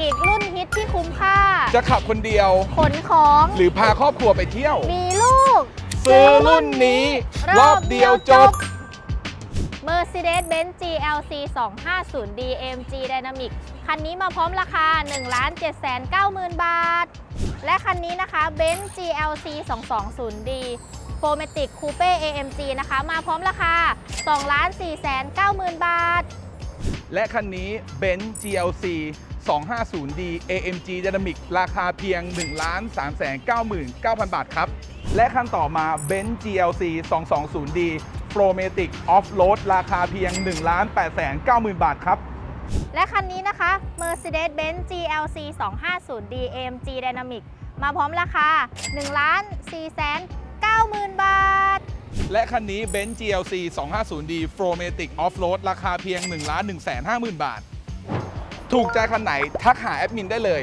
อีกรุ่นฮิตที่คุ้มค่า จะขับคนเดียว ขนของ หรือพาครอบครัวไปเที่ยว มีลูก ซื้อรุ่นนี้ รอบเดียวจบ Mercedes-Benz GLC 250D AMG Dynamic คันนี้มาพร้อมราคา 1 7 9 0 0 0 บาท และคันนี้นะคะ Benz GLC 220D f o r m a t i c Coupe AMG นะคะ มาพร้อมราคา 2 4 9 0 0 0 0 บาท และคันนี้ Benz GLC 250D AMG Dynamic ราคาเพียง 1 3 9 9 0 0 0 บาทครับ และคันต่อมา Benz GLC 220D p r o m a t i c Off-Road ราคาเพียง 1 8 9 0 0 0บาทครับ และคันนี้นะคะ Mercedes-Benz GLC 250D AMG Dynamic มาพร้อมราคา 1 4 9 0 0 0 0 บาท และคันนี้ Benz GLC 250D Fromatic Off-Road ราคาเพียง 1 1 5 0 0 0 0 บาท ถูกใจคันไหนทักหาแอดมินได้เลย